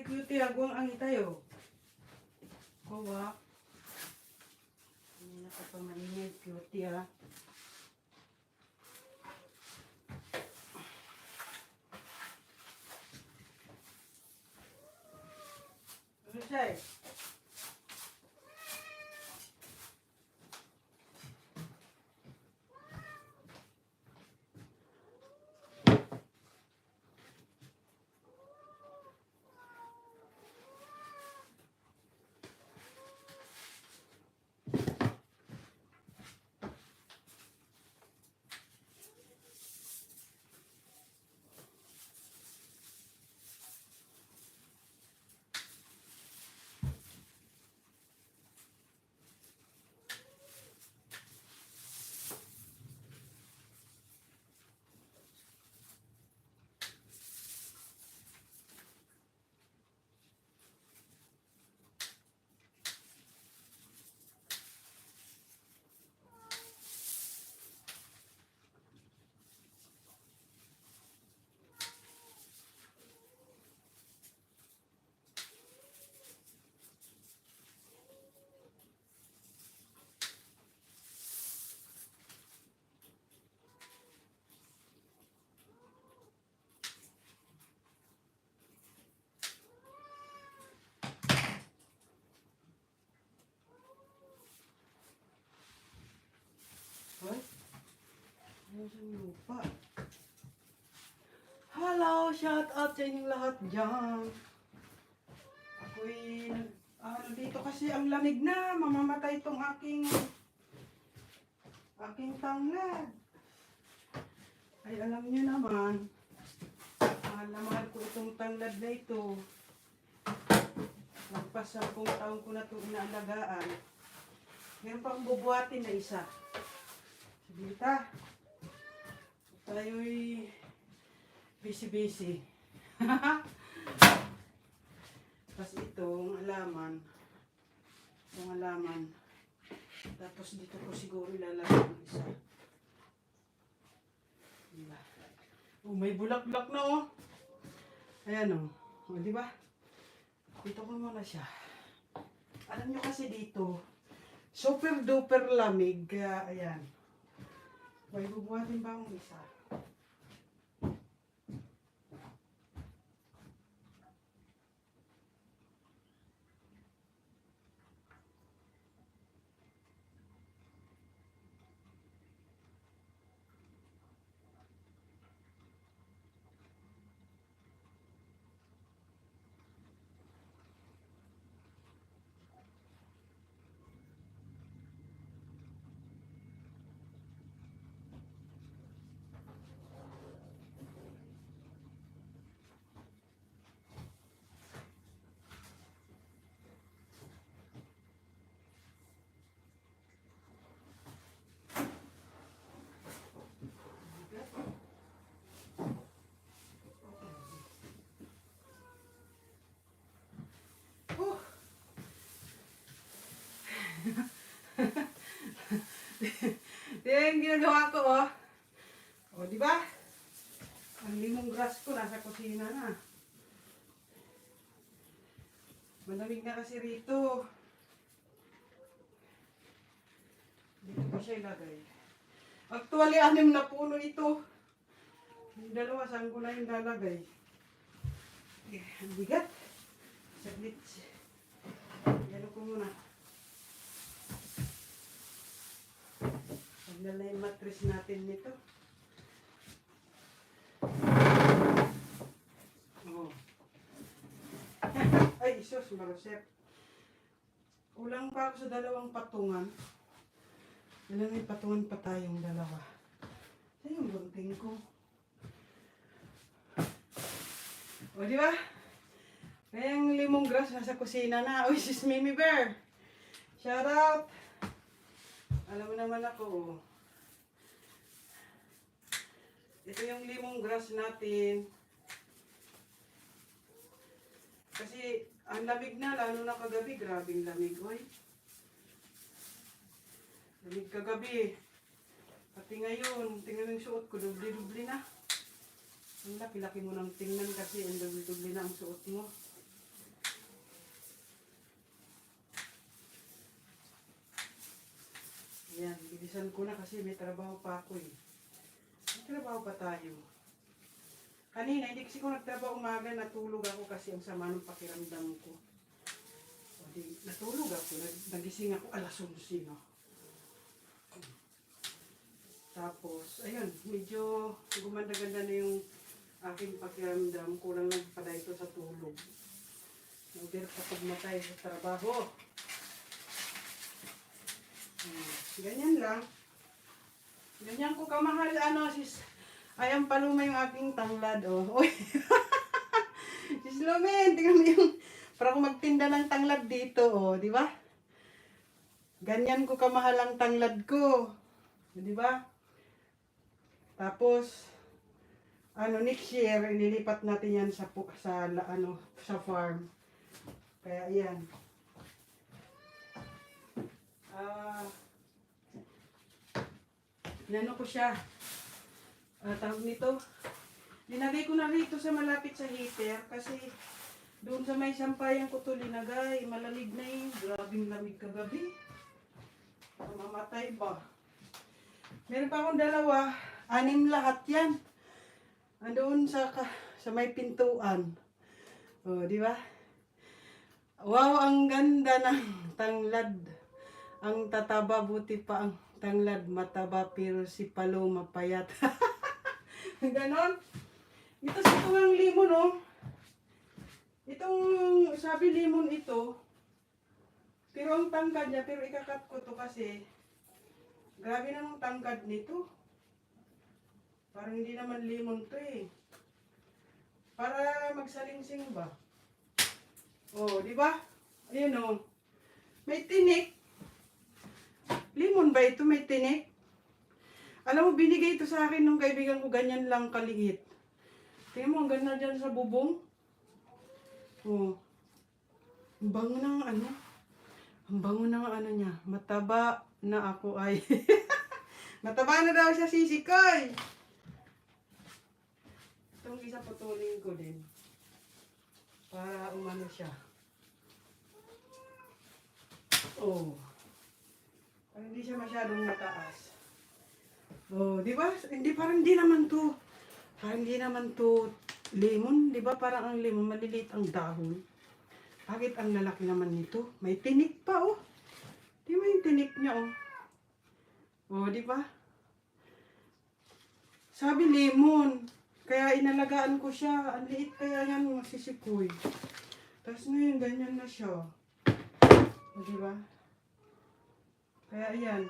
Ay, cutie, agwang ang itayo. Kuha. Hindi na ka pa mainit, cutie, ah. Ano siya eh? Hoy. Lupa? Hello! Shout out sa inyong lahat dyan. Ako'y nag... Ah, dito kasi ang lamig na. Mamamatay itong aking... aking tanglad. Ay, alam niyo naman. Mahal na mahal ko itong tanglad na ito. Magpas sampung taon ko na ito inaalagaan. Meron pang bubuhatin na isa. Sige ta. Tayo'y busy-busy. Tapos itong alaman. Itong alaman. Tapos dito ko siguro ilalagay ng isa. Diba? Oh, may bulaklak na oh. Ayan oh. O, di ba? Dito ko muna siya. Alam nyo kasi dito, super duper lamig. Kaya, ayan. May bubuhatin ba akong isa? Oh. Yan yung ginagawa ko, oh. O, di ba? Ang limong grass ko nasa kusina na. Malamig na kasi rito. Dito ko siya ilagay. Actually, anim na puno ito. Yung dalawa, saan ko na yung lalagay? Eh, ang bigat. Saglit. Yan ko muna. Na yung mattress natin nito. Oh. Ay, isos, marosep. Kulang pa ako sa dalawang patungan. Ilan may patungan pa tayong dalawa. Saan yung gunting ko? O, di ba? Kaya yung limong grass nasa kusina na. Uy, sis Mimi Bear. Shout out. Alam mo naman ako. oh. Ito yung lemongrass natin. Kasi ang lamig na, lalo na kagabi. Grabing lamig, oy. Lamig kagabi. Pati ngayon, tingnan yung suot ko, dubli-dubli na. Ang laki-laki mo nang tingnan kasi ang dubli-dubli na ang suot mo. Ayan, bilisan ko na kasi may trabaho pa ako eh. Trabaho pa tayo. Kanina, hindi kasi ko nagtrabaho umaga, natulog ako kasi ang sama ng pakiramdam ko. O di, natulog ako, nag- nagising ako alas 11, no? Tapos, ayun, medyo gumanda-ganda na yung aking pakiramdam. Kulang lang pala ito sa tulog. Nagdir kapag matay sa trabaho. Hmm, Ganyan lang. Ganyan ko kamahal, ano, sis. Ayang paluma yung aking tanglad, oh. Sis Lumen, tingnan mo yung, para ako magtinda ng tanglad dito, oh, di ba? Ganyan ko kamahal ang tanglad ko. Di ba? Tapos, ano, next year, ililipat natin yan sa, sa, ano, sa farm. Kaya, yan. Ah, Inano ko siya. Ah, tawag nito. Linagay ko na rito sa malapit sa heater kasi doon sa may sampayan ko to linagay. Malamig na eh. Grabing lamig kagabi. Mamatay ba? Meron pa akong dalawa. Anim lahat yan. Andoon sa, sa may pintuan. O, di ba? Wow, ang ganda ng tanglad. Ang tataba, buti pa ang tanglad. Mataba, pero si Palo mapayat. Ganon. Ito sa itong limon, oh. Itong, sabi limon ito, pero ang tangkad niya, pero ikakat ko to kasi, grabe namang tangkad nito. Parang hindi naman limon to eh. Para magsalingsing ba? Oh, di ba? Ayun oh. May tinik. Limon ba ito? May tinik? Alam mo, binigay ito sa akin nung kaibigan ko ganyan lang kaliit. Tingnan mo, ang ganda dyan sa bubong. Oh. Ang bango ng ano. Ang bango ng ano niya. Mataba na ako ay. Mataba na daw siya sisikoy. Itong isa putulin ko din. Para umano siya. Oh. Para hindi siya masyadong mataas. Oh, di ba? Hindi parang hindi naman to. Parang hindi naman to lemon, di ba? Parang ang lemon maliliit ang dahon. Bakit ang lalaki naman nito? May tinik pa oh. Di ba yung tinik niya oh? Oh, di ba? Sabi lemon. Kaya inalagaan ko siya. Ang liit kaya yan masisikoy. Tapos ngayon, ganyan na siya. O, di ba? Kaya ayan.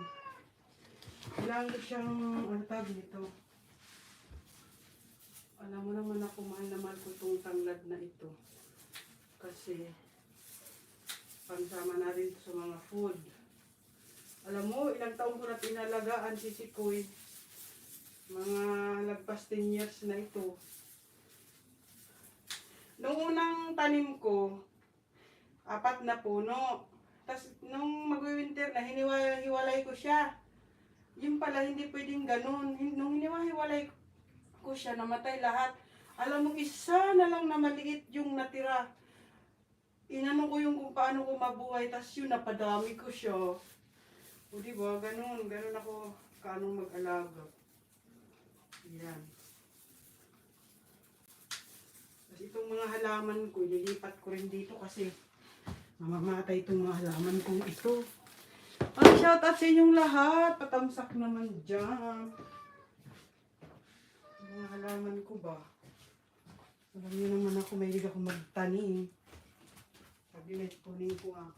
Kailangan ko siyang, ano tawag nito? Alam mo naman ako, mahal na mahal ko itong tanglad na ito. Kasi, pansama na rin sa mga food. Alam mo, ilang taon ko na pinalagaan si Sikoy. Mga lagpas 10 years na ito. Nung unang tanim ko, apat na puno. Tapos nung mag-winter na, hiniwalay ko siya. Yung pala, hindi pwedeng ganun. Nung hiniwalay ko siya, namatay lahat. Alam mo, isa na lang na maliit yung natira. Inano ko yung kung paano ko mabuhay, tapos yun, napadami ko siya. O di ba, ganun, ganun ako kaano mag-alaga. Yan. Tapos itong mga halaman ko, lilipat ko rin dito kasi mamamatay itong mga halaman kong ito. Ang shout out sa inyong lahat. Patamsak naman dyan. Mga halaman ko ba? Alam niyo naman ako, may ako magtanim. Sabi na, kunin ko ah.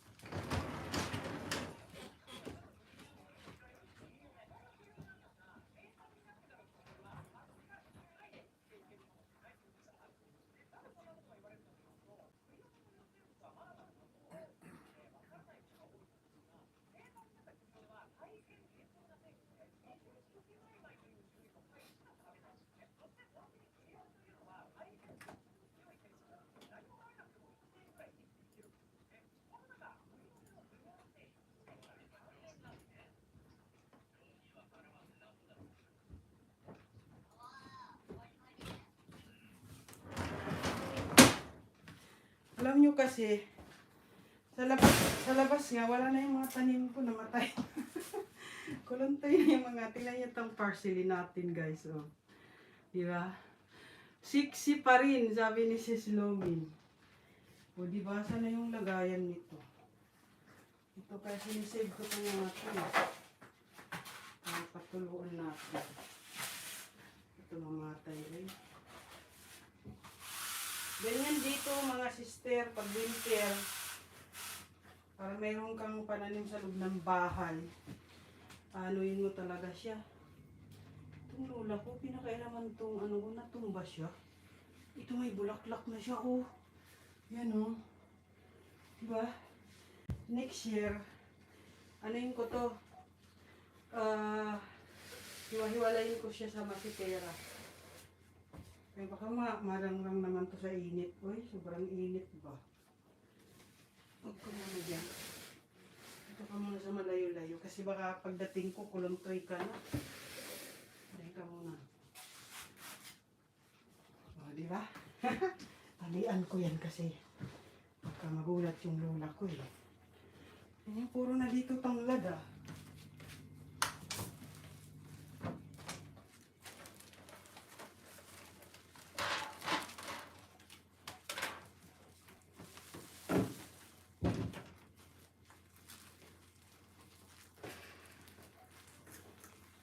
Alam nyo kasi, sa labas, sa labas nga, wala na yung mga tanim ko namatay. Kulantay na yung mga, tingnan niyo itong parsley natin guys, oh. Di ba? Sexy pa rin, sabi ni Sis Lomin. O, di ba? Sana yung lagayan nito. Ito kaya sinisave ko ito mga ito. eh. Para patuluan natin. Ito mamatay eh. Ganyan dito mga sister, pag winter, para mayroon kang pananim sa loob ng bahay, anuin mo talaga siya. Itong lola ko, pinakailaman tong ano ko, natumba siya. Ito may bulaklak na siya, oh. Yan, oh. Diba? Next year, anuin ko to, ah, hiwa-hiwalayin ko siya sa masitera. Kaya baka ma marangrang naman to sa init. Uy, sobrang init ba? Huwag ka muna dyan. Ito ka muna sa malayo-layo. Kasi baka pagdating ko, kuluntoy ka na. Dahil ka muna. O, di ba? Talian ko yan kasi baka magulat yung lola ko eh. Yan, puro na dito tanglad ah.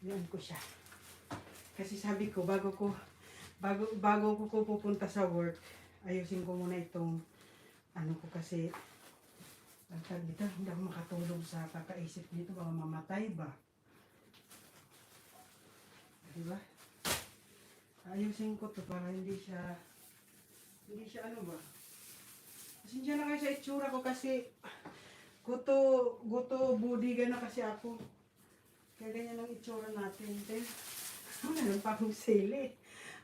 Yan ko siya. Kasi sabi ko, bago ko, bago, bago ko, ko pupunta sa work, ayusin ko muna itong, ano ko kasi, ang tawag dito, hindi ako makatulog sa kakaisip nito, baka mamatay ba? Di ba? Ayusin ko to para hindi siya, hindi siya ano ba? Pasensya na kayo sa itsura ko kasi, guto, guto budiga na kasi ako. Kaya ganyan ang itsura natin. Te. Meron pa akong sili.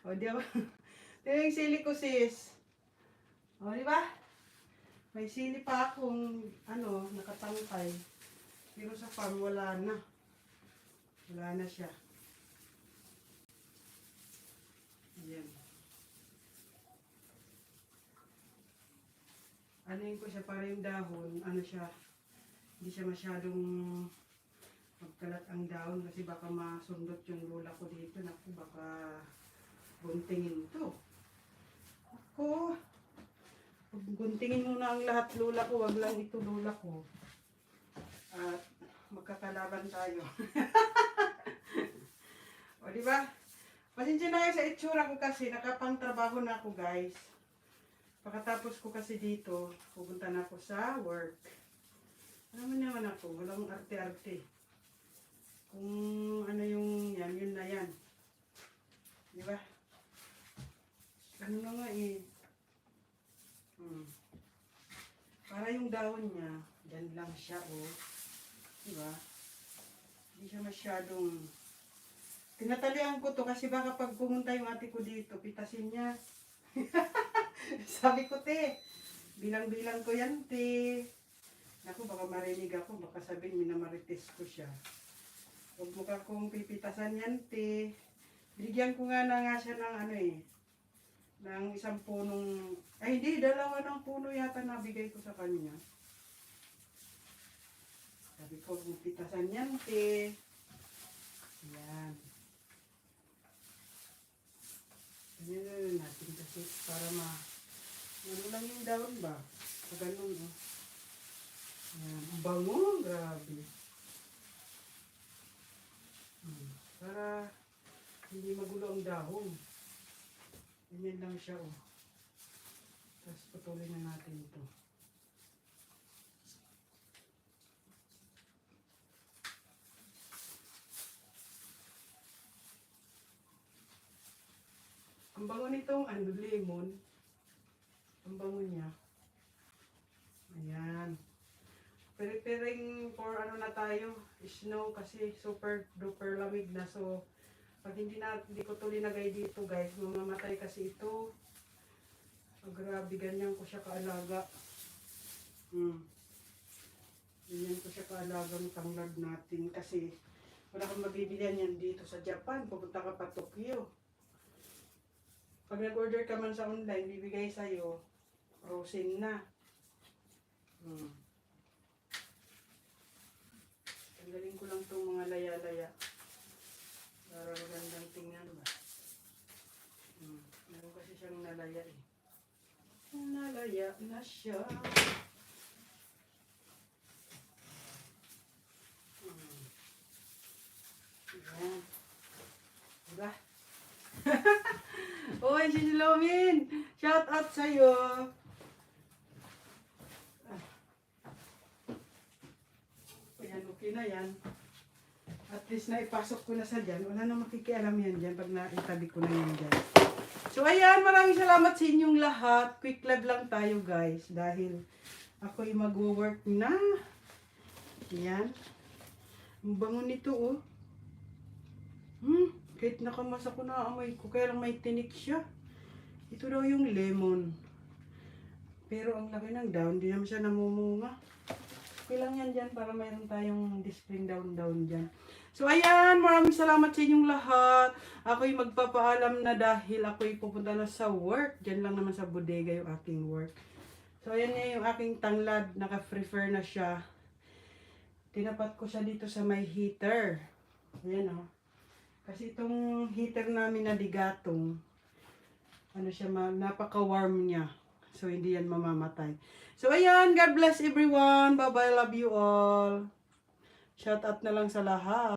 O, di ba? Ito yung sili ko, sis. O, di ba? May sili pa akong, ano, nakatangkay. Pero sa farm, wala na. Wala na siya. Ayan. Ano yun ko siya, para yung dahon, ano siya, hindi siya masyadong magkalat ang dahon kasi baka masundot yung lola ko dito. Naku, baka guntingin to. Ako, guntingin mo na ang lahat lola ko, wag lang ito lola ko. At magkakalaban tayo. o, di ba? Pasensya na sa itsura ko kasi nakapang trabaho na ako guys. Pagkatapos ko kasi dito, pupunta na ako sa work. Alam mo naman ako, walang arte-arte. Kung ano yung yan, yun na yan. Di ba? Ano na nga eh. Hmm. Para yung dahon niya, dyan lang siya oh. Di ba? Hindi siya masyadong... Tinatalian ko to kasi baka pag pumunta yung ate ko dito, pitasin niya. Sabi ko, te, bilang-bilang ko yan, te. Naku, baka marinig ako, baka sabihin, minamarites ko siya. Huwag mo ka kong pipitasan yan, te. Binigyan ko nga na nga siya ng ano eh, ng isang punong, ay hindi, dalawa ng puno yata nabigay ko sa kanya. Sabi ko, huwag mo pitasan yan, te. Yan. Ganyan natin kasi para ma, ano lang yung daon ba? Pag ganun, oh. Yan. Ang bango, grabe. Hmm. Para hindi magulo ang dahon. Ganyan lang siya, oh. Tapos patuloy na natin ito. Ang bango nitong ano, lemon. Ang bango niya. Ayan. Preparing for ano na tayo, snow kasi super duper lamig na. So, pag hindi na hindi ko to linagay dito guys, mamamatay kasi ito. Oh, grabe, ganyan ko siya kaalaga. Hmm. Ganyan ko siya kaalaga ng tanglad natin kasi wala kang mabibilihan yan dito sa Japan. Pupunta ka pa Tokyo. Pag nag-order ka man sa online, bibigay sa'yo, frozen na. Hmm. Tanggalin ko lang itong mga laya-laya. Para magandang tingnan ba. Hmm. Meron kasi siyang nalaya eh. Nalaya na siya. Hmm. Ayan. Diba? Uy, si Silomin! Shout out sa'yo! Ah. Ayan, okay na yan. At least na ipasok ko na sa dyan. Wala na makikialam yan dyan pag naitabi ko na yan dyan. So ayan, maraming salamat sa inyong lahat. Quick live lang tayo guys. Dahil ako'y mag-work na. Ayan. Ang bango nito oh. Hmm, kahit nakamasa ko na amoy ko, kaya lang may tinik siya. Ito daw yung lemon. Pero ang laki ng down, di naman siya namumunga. Okay lang yan dyan para mayroon tayong displaying down-down dyan. So ayan, maraming salamat sa inyong lahat. Ako'y magpapaalam na dahil ako'y pupunta na sa work. Dyan lang naman sa bodega yung aking work. So ayan na yung aking tanglad. Naka-prefer na siya. Tinapat ko siya dito sa may heater. Ayan o. Kasi itong heater namin na digatong, ano siya, napaka-warm niya. So, hindi yan mamamatay. So, ayan. God bless everyone. Bye-bye. Love you all. Shout out na lang sa lahat.